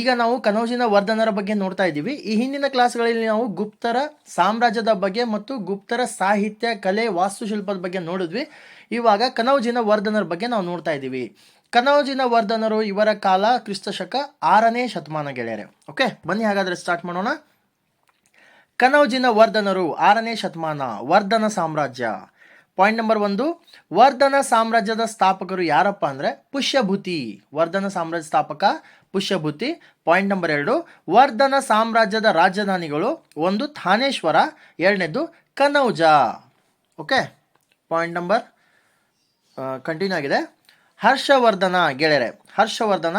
ಈಗ ನಾವು ಕನೌಜಿನ ವರ್ಧನರ ಬಗ್ಗೆ ನೋಡ್ತಾ ಇದ್ದೀವಿ. ಈ ಹಿಂದಿನ ಕ್ಲಾಸ್ಗಳಲ್ಲಿ ನಾವು ಗುಪ್ತರ ಸಾಮ್ರಾಜ್ಯದ ಬಗ್ಗೆ ಮತ್ತು ಗುಪ್ತರ ಸಾಹಿತ್ಯ, ಕಲೆ, ವಾಸ್ತುಶಿಲ್ಪದ ಬಗ್ಗೆ ನೋಡಿದ್ವಿ. ಇವಾಗ ಕನೌಜಿನ ವರ್ಧನರ ಬಗ್ಗೆ ನಾವು ನೋಡ್ತಾ ಇದ್ದೀವಿ. ಕನೌಜಿನ ವರ್ಧನರು ಇವರ ಕಾಲ ಕ್ರಿಸ್ತಶಕ ಆರನೇ ಶತಮಾನ ಗೆಳೆಯರೆ. ಓಕೆ ಬನ್ನಿ ಹಾಗಾದರೆ ಸ್ಟಾರ್ಟ್ ಮಾಡೋಣ. ಕನೌಜಿನ ವರ್ಧನರು ಆರನೇ ಶತಮಾನ, ವರ್ಧನ ಸಾಮ್ರಾಜ್ಯ. ಪಾಯಿಂಟ್ ನಂಬರ್ ಒಂದು, ವರ್ಧನ ಸಾಮ್ರಾಜ್ಯದ ಸ್ಥಾಪಕರು ಯಾರಪ್ಪ ಅಂದರೆ ಪುಷ್ಯಭೂತಿ. ವರ್ಧನ ಸಾಮ್ರಾಜ್ಯ ಸ್ಥಾಪಕ ಪುಷ್ಯಭೂತಿ ಪಾಯಿಂಟ್ ನಂಬರ್ ಎರಡು, ವರ್ಧನ ಸಾಮ್ರಾಜ್ಯದ ರಾಜಧಾನಿಗಳು. ಒಂದು, ಥಾನೇಶ್ವರ. ಎರಡನೇದು, Kannauj. Okay point number continue ಆಗಿದೆ. ಹರ್ಷವರ್ಧನ ಗೆಳೆಯರೆ, ಹರ್ಷವರ್ಧನ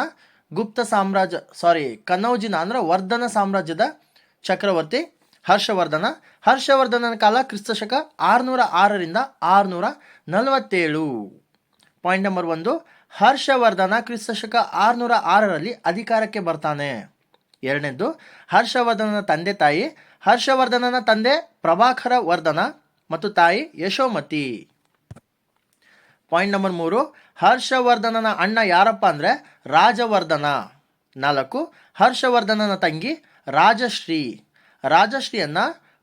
ಗುಪ್ತ ಸಾಮ್ರಾಜ್ಯ ಸಾರಿ ಕನೌಜಿನ, ಅಂದ್ರೆ ವರ್ಧನ ಸಾಮ್ರಾಜ್ಯದ ಚಕ್ರವರ್ತಿ ಹರ್ಷವರ್ಧನ. ಹರ್ಷವರ್ಧನನ ಕಾಲ ಕ್ರಿಸ್ತಶಕ ಆರುನೂರ ಆರರಿಂದ ಆರುನೂರ ನಲವತ್ತೇಳು. ಪಾಯಿಂಟ್ ನಂಬರ್ ಒಂದು ಹರ್ಷವರ್ಧನ ಕ್ರಿಸ್ತಶಕ ಆರುನೂರ ಆರರಲ್ಲಿ ಅಧಿಕಾರಕ್ಕೆ ಬರ್ತಾನೆ. ಎರಡನೇದು ಹರ್ಷವರ್ಧನನ ತಂದೆ ತಾಯಿ, ಹರ್ಷವರ್ಧನನ ತಂದೆ ಪ್ರಭಾಕರ ವರ್ಧನ ಮತ್ತು ತಾಯಿ ಯಶೋಮತಿ. ಪಾಯಿಂಟ್ ನಂಬರ್ ಮೂರು, ಹರ್ಷವರ್ಧನನ ಅಣ್ಣ ಯಾರಪ್ಪ ಅಂದರೆ ರಾಜವರ್ಧನ. ನಾಲ್ಕು, ಹರ್ಷವರ್ಧನನ ತಂಗಿ ರಾಜಶ್ರೀ. ರಾಜಶ್ರೀಯನ್ನ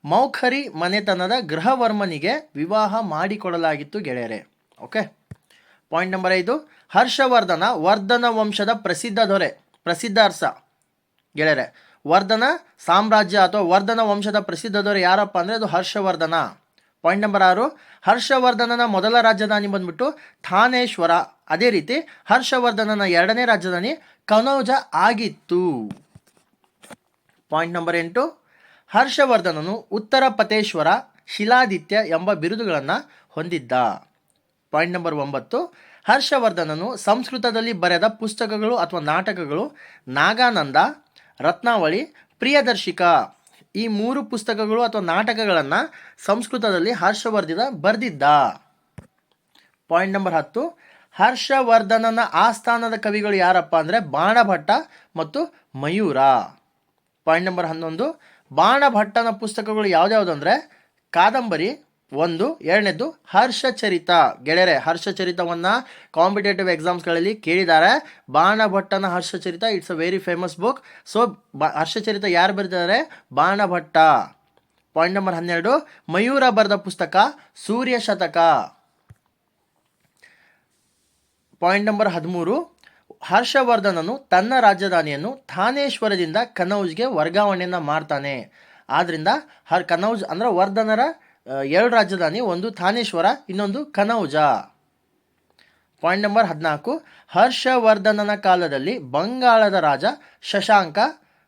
ಮೌಖರಿ ಮನೆತನದ ಗೃಹವರ್ಮನಿಗೆ ವಿವಾಹ ಮಾಡಿಕೊಡಲಾಗಿತ್ತು ಗೆಳೆಯರೆ. ಓಕೆ? ಪಾಯಿಂಟ್ ನಂಬರ್ ಐದು, ಹರ್ಷವರ್ಧನ ವರ್ಧನ ವಂಶದ ಪ್ರಸಿದ್ಧ ದೊರೆ, ಪ್ರಸಿದ್ಧ ಅರ್ಸ. ಗೆಳೆಯರೆ, ವರ್ಧನ ಸಾಮ್ರಾಜ್ಯ ಅಥವಾ ವರ್ಧನ ವಂಶದ ಪ್ರಸಿದ್ಧ ದೊರೆ ಯಾರಪ್ಪ ಅಂದರೆ ಅದು ಹರ್ಷವರ್ಧನ. ಪಾಯಿಂಟ್ ನಂಬರ್ ಆರು, ಹರ್ಷವರ್ಧನನ ಮೊದಲ ರಾಜಧಾನಿ ಬಂದ್ಬಿಟ್ಟು ಥಾನೇಶ್ವರ. ಅದೇ ರೀತಿ ಹರ್ಷವರ್ಧನನ ಎರಡನೇ ರಾಜಧಾನಿ ಕನೌಜ ಆಗಿತ್ತು. ಪಾಯಿಂಟ್ ನಂಬರ್ ಎಂಟು, ಹರ್ಷವರ್ಧನನು ಉತ್ತರ ಪತೇಶ್ವರ ಶಿಲಾದಿತ್ಯ ಎಂಬ ಬಿರುದುಗಳನ್ನು ಹೊಂದಿದ್ದ. ಪಾಯಿಂಟ್ ನಂಬರ್ ಒಂಬತ್ತು. ಹರ್ಷವರ್ಧನನು ಸಂಸ್ಕೃತದಲ್ಲಿ ಬರೆದ ಪುಸ್ತಕಗಳು ಅಥವಾ ನಾಟಕಗಳು ನಾಗಾನಂದ, ರತ್ನಾವಳಿ, ಪ್ರಿಯದರ್ಶಿಕ. ಈ ಮೂರು ಪುಸ್ತಕಗಳು ಅಥವಾ ನಾಟಕಗಳನ್ನು ಸಂಸ್ಕೃತದಲ್ಲಿ ಹರ್ಷವರ್ಧನ ಬರೆದಿದ್ದ. ಪಾಯಿಂಟ್ ನಂಬರ್ ಹತ್ತು. ಹರ್ಷವರ್ಧನನ ಆಸ್ಥಾನದ ಕವಿಗಳು ಯಾರಪ್ಪ ಅಂದರೆ ಬಾಣಭಟ್ಟ ಮತ್ತು ಮಯೂರ. ಪಾಯಿಂಟ್ ನಂಬರ್ ಹನ್ನೊಂದು. ಬಾಣಭಟ್ಟನ ಪುಸ್ತಕಗಳು ಯಾವುದ್ಯಾವುದಂದರೆ ಕಾದಂಬರಿ ಒಂದು ಎರಡನೇದು ಹರ್ಷಚರಿತ. ಗೆಳೆಯರೆ, ಹರ್ಷಚರಿತವನ್ನು ಕಾಂಪಿಟೇಟಿವ್ ಎಕ್ಸಾಮ್ಸ್ಗಳಲ್ಲಿ ಕೇಳಿದ್ದಾರೆ. ಬಾಣಭಟ್ಟನ Harshacharita it's a very famous book so Harshacharita ಯಾರು ಬರೆದಿದ್ದಾರೆ? ಬಾಣಭಟ್ಟ. ಪಾಯಿಂಟ್ ನಂಬರ್ ಹನ್ನೆರಡು, ಮಯೂರ ಬರೆದ ಪುಸ್ತಕ, ಸೂರ್ಯ ಶತಕ. ಪಾಯಿಂಟ್ ನಂಬರ್ ಹದಿಮೂರು, ಹರ್ಷವರ್ಧನನು ತನ್ನ ರಾಜಧಾನಿಯನ್ನು ಥಾನೇಶ್ವರದಿಂದ ಕನೌಜ್ಗೆ ವರ್ಗಾವಣೆಯನ್ನು ಮಾಡ್ತಾನೆ. ಆದ್ದರಿಂದ ಹರ್, ಕನೌಜ್ ಅಂದರೆ ವರ್ಧನರ ಎರಡು ರಾಜಧಾನಿ, ಒಂದು ಥಾನೇಶ್ವರ, ಇನ್ನೊಂದು ಕನೌಜ. ಪಾಯಿಂಟ್ ನಂಬರ್ ಹದಿನಾಲ್ಕು. ಹರ್ಷವರ್ಧನನ ಕಾಲದಲ್ಲಿ ಬಂಗಾಳದ ರಾಜ ಶಶಾಂಕ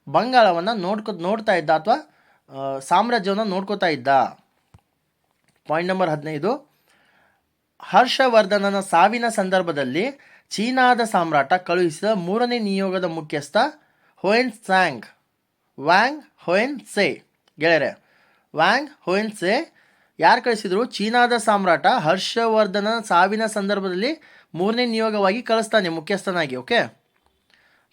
ಬಂಗಾಳವನ್ನು ನೋಡ್ಕೊ, ನೋಡ್ತಾ ಇದ್ದ ಅಥವಾ ಸಾಮ್ರಾಜ್ಯವನ್ನು ನೋಡ್ಕೋತಾ ಇದ್ದ. ಪಾಯಿಂಟ್ ನಂಬರ್ ಹದಿನೈದು. ಹರ್ಷವರ್ಧನನ ಸಾವಿನ ಸಂದರ್ಭದಲ್ಲಿ ಚೀನಾದ ಸಾಮ್ರಾಟ ಕಳುಹಿಸಿದ ಮೂರನೇ ನಿಯೋಗದ ಮುಖ್ಯಸ್ಥ ಹೊಯೆನ್ ಸ್ಯಾಂಗ್ ವ್ಯಾಂಗ್ ಹೊಯೆನ್ ಸೆ. ಗೆಳೆಯರೆ ವ್ಯಾಂಗ್ ಹೊಯೆನ್ ಸೆ ಯಾರು ಕಳಿಸಿದ್ರು? ಚೀನಾದ ಸಾಮ್ರಾಟ ಹರ್ಷವರ್ಧನ ಸಾವಿನ ಸಂದರ್ಭದಲ್ಲಿ ಮೂರನೇ ನಿಯೋಗವಾಗಿ ಕಳಿಸ್ತಾನೆ, ಮುಖ್ಯಸ್ಥನಾಗಿ, ಓಕೆ?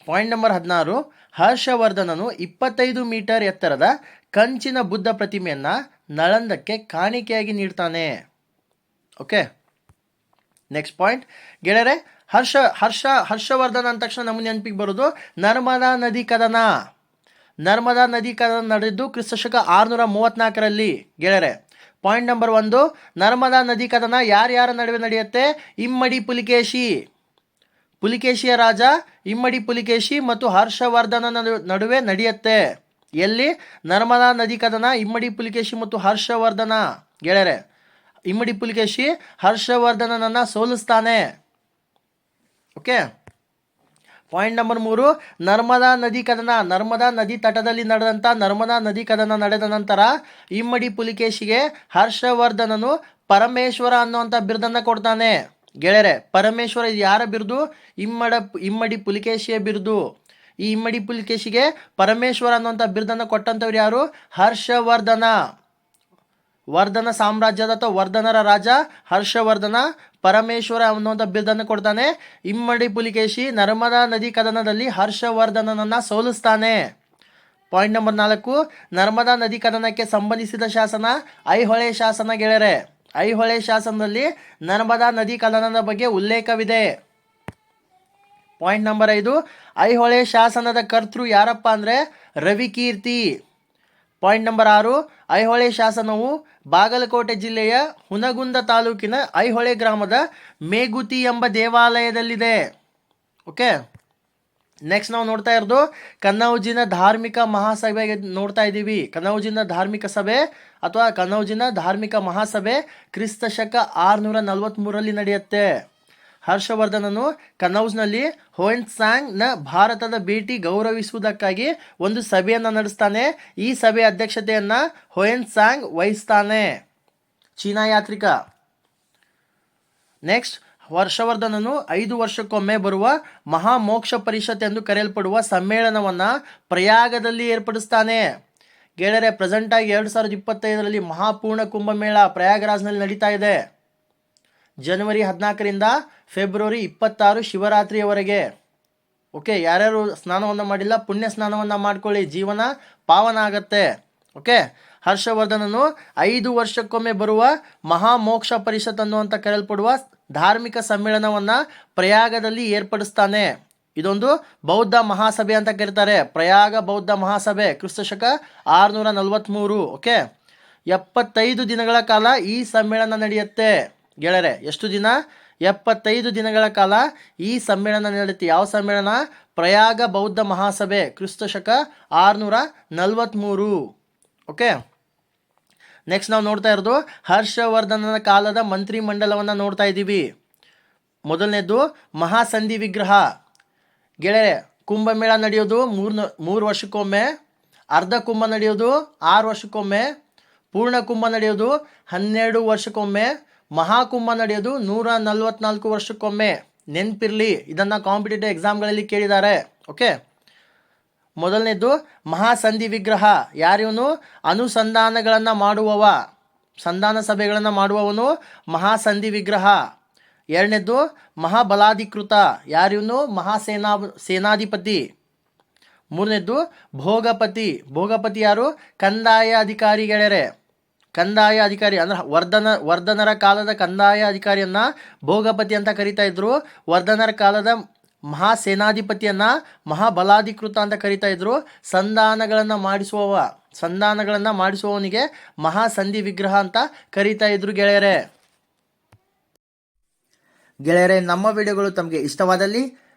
ಪಾಯಿಂಟ್ ನಂಬರ್ ಹದಿನಾರು. ಹರ್ಷವರ್ಧನನು ಇಪ್ಪತ್ತೈದು ಮೀಟರ್ ಎತ್ತರದ ಕಂಚಿನ ಬುದ್ಧ ಪ್ರತಿಮೆಯನ್ನು ನಳಂದಕ್ಕೆ ಕಾಣಿಕೆಯಾಗಿ ನೀಡ್ತಾನೆ, ಓಕೆ? ನೆಕ್ಸ್ಟ್ ಪಾಯಿಂಟ್ ಗೆಳೆಯರೆ, ಹರ್ಷ ಹರ್ಷ, ಹರ್ಷವರ್ಧನ ಅಂದ ತಕ್ಷಣ ನಮ್ಮ ನೆನಪಿಗೆ ಬರೋದು ನರ್ಮದಾ ನದಿ ಕದನ. ನರ್ಮದಾ ನದಿ ಕದನ ನಡೆದು ಕ್ರಿಸ್ತಶಕ ಆರುನೂರ ಮೂವತ್ತ್ನಾಲ್ಕರಲ್ಲಿ ಗೆಳೆಯರೆ ಪಾಯಿಂಟ್ ನಂಬರ್ ಒಂದು, ನರ್ಮದಾ ನದಿ ಕದನ ಯಾರ್ಯಾರ ನಡುವೆ ನಡೆಯುತ್ತೆ? ಇಮ್ಮಡಿ ಪುಲಿಕೇಶಿ. ಪುಲಿಕೇಶಿಯ ರಾಜ ಇಮ್ಮಡಿ ಪುಲಿಕೇಶಿ ಮತ್ತು ಹರ್ಷವರ್ಧನ ನಡುವೆ ನಡೆಯುತ್ತೆ. ಎಲ್ಲಿ? ನರ್ಮದಾ ನದಿ ಕದನ, ಇಮ್ಮಡಿ ಪುಲಿಕೇಶಿ ಮತ್ತು ಹರ್ಷವರ್ಧನ. ಗೆಳೆಯರೆ, ಇಮ್ಮಡಿ ಪುಲಿಕೇಶಿ ಹರ್ಷವರ್ಧನನನ್ನು ಸೋಲಿಸ್ತಾನೆ. ಓಕೆ? ಪಾಯಿಂಟ್ ನಂಬರ್ ಮೂರು, ನರ್ಮದಾ ನದಿ ಕದನ. ನರ್ಮದಾ ನದಿ ತಟದಲ್ಲಿ ನಡೆದಂಥ ನರ್ಮದಾ ನದಿ ಕದನ ನಡೆದ ನಂತರ ಇಮ್ಮಡಿ ಪುಲಿಕೇಶಿಗೆ ಹರ್ಷವರ್ಧನನು ಪರಮೇಶ್ವರ ಅನ್ನುವಂಥ ಬಿರುದನ್ನು ಕೊಡ್ತಾನೆ. ಗೆಳೆಯರೆ, ಪರಮೇಶ್ವರ ಇದು ಯಾರ ಬಿರುದು? ಇಮ್ಮಡ ಇಮ್ಮಡಿ ಪುಲಿಕೇಶಿಯ ಬಿರುದು. ಈ ಇಮ್ಮಡಿ ಪುಲಿಕೇಶಿಗೆ ಪರಮೇಶ್ವರ ಅನ್ನುವಂಥ ಬಿರುದನ್ನು ಕೊಟ್ಟಂಥವ್ರು ಯಾರು? ಹರ್ಷವರ್ಧನ. ವರ್ಧನ ಸಾಮ್ರಾಜ್ಯದ ಅಥವಾ ವರ್ಧನರ ರಾಜ ಹರ್ಷವರ್ಧನ ಪರಮೇಶ್ವರ ಅನ್ನುವಂಥ ಬಿರುದನ್ನು ಕೊಡ್ತಾನೆ. ಇಮ್ಮಡಿ ಪುಲಿಕೇಶಿ ನರ್ಮದಾ ನದಿ ಕದನದಲ್ಲಿ ಹರ್ಷವರ್ಧನನನ್ನು ಸೋಲಿಸ್ತಾನೆ. ಪಾಯಿಂಟ್ ನಂಬರ್ ನಾಲ್ಕು, ನರ್ಮದಾ ನದಿ ಕದನಕ್ಕೆ ಸಂಬಂಧಿಸಿದ ಶಾಸನ ಐಹೊಳೆ ಶಾಸನ ಗೆಳೆಯರೆ. ಐಹೊಳೆ ಶಾಸನದಲ್ಲಿ ನರ್ಮದಾ ನದಿ ಕದನದ ಬಗ್ಗೆ ಉಲ್ಲೇಖವಿದೆ. ಪಾಯಿಂಟ್ ನಂಬರ್ ಐದು, ಐಹೊಳೆ ಶಾಸನದ ಕರ್ತೃ ಯಾರಪ್ಪ ಅಂದರೆ ರವಿಕೀರ್ತಿ. ಪಾಯಿಂಟ್ ನಂಬರ್ ಆರು, ಐಹೊಳೆ ಶಾಸನವು ಬಾಗಲಕೋಟೆ ಜಿಲ್ಲೆಯ ಹುನಗುಂದ ತಾಲೂಕಿನ ಐಹೊಳೆ ಗ್ರಾಮದ ಮೇಗುತಿ ಎಂಬ ದೇವಾಲಯದಲ್ಲಿದೆ. ಓಕೆ? ನೆಕ್ಸ್ಟ್ ನಾವು ನೋಡ್ತಾ ಇರೋದು ಕನ್ನೌಜಿನ ಧಾರ್ಮಿಕ ಮಹಾಸಭೆಗೆ ನೋಡ್ತಾ ಇದ್ದೀವಿ. ಕನ್ನೌಜಿನ ಧಾರ್ಮಿಕ ಸಭೆ ಅಥವಾ ಕನ್ನೌಜಿನ ಧಾರ್ಮಿಕ ಮಹಾಸಭೆ ಕ್ರಿಸ್ತ ಶಕ ಆರುನೂರ ನಲವತ್ತ್ಮೂರರಲ್ಲಿ ನಡೆಯುತ್ತೆ. ಹರ್ಷವರ್ಧನನು ಕನೌಸ್ನಲ್ಲಿ ನ ಭಾರತದ ಭೇಟಿ ಗೌರವಿಸುವುದಕ್ಕಾಗಿ ಒಂದು ಸಭೆಯನ್ನು ನಡೆಸ್ತಾನೆ. ಈ ಸಭೆಯ ಅಧ್ಯಕ್ಷತೆಯನ್ನು ಹೋಯನ್ ಸಾಂಗ್ ವಹಿಸ್ತಾನೆ. ಚೀನಾ ಯಾತ್ರಿಕ. ನೆಕ್ಸ್ಟ್, ಹರ್ಷವರ್ಧನನು ಐದು ವರ್ಷಕ್ಕೊಮ್ಮೆ ಬರುವ ಮಹಾಮೋಕ್ಷ ಪರಿಷತ್ ಎಂದು ಕರೆಯಲ್ಪಡುವ ಸಮ್ಮೇಳನವನ್ನು ಪ್ರಯಾಗದಲ್ಲಿ ಏರ್ಪಡಿಸ್ತಾನೆ. ಗೆಳೆಯರೆ ಪ್ರೆಸೆಂಟಾಗಿ ಎರಡು ಸಾವಿರದ ಇಪ್ಪತ್ತೈದರಲ್ಲಿ ಮಹಾಪೂರ್ಣ ಕುಂಭಮೇಳ ಪ್ರಯಾಗರಾಜ್ನಲ್ಲಿ ನಡೀತಾ ಇದೆ. ಜನವರಿ ಹದಿನಾಲ್ಕರಿಂದ ಫೆಬ್ರವರಿ ಇಪ್ಪತ್ತಾರು ಶಿವರಾತ್ರಿಯವರೆಗೆ. ಓಕೆ, ಯಾರ್ಯಾರು ಸ್ನಾನವನ್ನು ಮಾಡಿಲ್ಲ, ಪುಣ್ಯ ಸ್ನಾನವನ್ನು ಮಾಡ್ಕೊಳ್ಳಿ, ಜೀವನ ಪಾವನ ಆಗತ್ತೆ. ಓಕೆ, ಹರ್ಷವರ್ಧನನು ಐದು ವರ್ಷಕ್ಕೊಮ್ಮೆ ಬರುವ ಮಹಾಮೋಕ್ಷ ಪರಿಷತ್ ಅನ್ನುವಂಥ ಕರೆಯಲ್ಪಡುವ ಧಾರ್ಮಿಕ ಸಮ್ಮೇಳನವನ್ನು ಪ್ರಯಾಗದಲ್ಲಿ ಏರ್ಪಡಿಸ್ತಾನೆ. ಇದೊಂದು ಬೌದ್ಧ ಮಹಾಸಭೆ ಅಂತ ಕರೀತಾರೆ. ಪ್ರಯಾಗ ಬೌದ್ಧ ಮಹಾಸಭೆ, ಕ್ರಿಸ್ತಶಕ ಆರುನೂರ ನಲವತ್ತ್ಮೂರು ಓಕೆ, ಎಪ್ಪತ್ತೈದು ದಿನಗಳ ಕಾಲ ಈ ಸಮ್ಮೇಳನ ನಡೆಯುತ್ತೆ. ಗೆಳೆಯರೆ, ಎಷ್ಟು ದಿನ? ಎಪ್ಪತ್ತೈದು ದಿನಗಳ ಕಾಲ ಈ ಸಮ್ಮೇಳನ ನಡೆಯುತ್ತೆ. ಯಾವ ಸಮ್ಮೇಳನ? ಪ್ರಯಾಗ ಬೌದ್ಧ ಮಹಾಸಭೆ, ಕ್ರಿಸ್ತ ಶಕ ಆರುನೂರ ನಲವತ್ತ್ಮೂರು ಓಕೆ? ನೆಕ್ಸ್ಟ್ ನಾವು ನೋಡ್ತಾ ಇರೋದು ಹರ್ಷವರ್ಧನನ ಕಾಲದ ಮಂತ್ರಿ ಮಂಡಲವನ್ನು ನೋಡ್ತಾ ಇದ್ದೀವಿ. ಮೊದಲನೇದು ಮಹಾಸಂಧಿ ವಿಗ್ರಹ. ಗೆಳೆಯರೆ, ಕುಂಭಮೇಳ ನಡೆಯೋದು ಮೂರು ಮೂರು ವರ್ಷಕ್ಕೊಮ್ಮೆ, ಅರ್ಧ ಕುಂಭ ನಡೆಯೋದು ಆರು ವರ್ಷಕ್ಕೊಮ್ಮೆ, ಪೂರ್ಣ ಕುಂಭ ನಡೆಯೋದು ಹನ್ನೆರಡು ವರ್ಷಕ್ಕೊಮ್ಮೆ ಮಹಾಕುಂಭ ನಡೆಯೋದು ನೂರ ನಲ್ವತ್ನಾಲ್ಕು ವರ್ಷಕ್ಕೊಮ್ಮೆ. ನೆನ್ಪಿರ್ಲಿ, ಇದನ್ನು ಕಾಂಪಿಟೇಟಿವ್ ಎಕ್ಸಾಮ್ಗಳಲ್ಲಿ ಕೇಳಿದ್ದಾರೆ. ಓಕೆ? ಮೊದಲನೇದು ಮಹಾಸಂಧಿ ವಿಗ್ರಹ. ಯಾರಿವನು ಅನುಸಂಧಾನಗಳನ್ನು ಮಾಡುವವ. ಸಂಧಾನ ಸಭೆಗಳನ್ನು ಮಾಡುವವನು ಮಹಾಸಂಧಿ ವಿಗ್ರಹ. ಎರಡನೇದು ಮಹಾಬಲಾಧಿಕೃತ. ಯಾರಿವನು ಮಹಾಸೇನಾ, ಸೇನಾಧಿಪತಿ. ಮೂರನೇದು ಭೋಗಪತಿ. ಭೋಗಪತಿ ಯಾರು? ಕಂದಾಯ ಅಧಿಕಾರಿ ಗೆಳೆಯರೆ ಕಂದಾಯ ಅಧಿಕಾರಿ ಅಂದ್ರೆ ವರ್ಧನ, ವರ್ಧನರ ಕಾಲದ ಕಂದಾಯ ಅಧಿಕಾರಿಯನ್ನ ಭೋಗಪತಿ ಅಂತ ಕರಿತಾ ಇದ್ರು. ವರ್ಧನರ ಕಾಲದ ಮಹಾಸೇನಾಧಿಪತಿಯನ್ನ ಮಹಾಬಲಾಧಿಕೃತ ಅಂತ ಕರಿತಾ ಇದ್ರು. ಸಂಧಾನಗಳನ್ನು ಮಾಡಿಸುವವ, ಸಂಧಾನಗಳನ್ನು ಮಾಡಿಸುವವನಿಗೆ ಮಹಾಸಂಧಿ ವಿಗ್ರಹ ಅಂತ ಕರಿತಾ ಇದ್ರು ಗೆಳೆಯರೆ. ಗೆಳೆಯರೆ, ನಮ್ಮ ವಿಡಿಯೋಗಳು ತಮಗೆ ಇಷ್ಟವಾದಲ್ಲಿ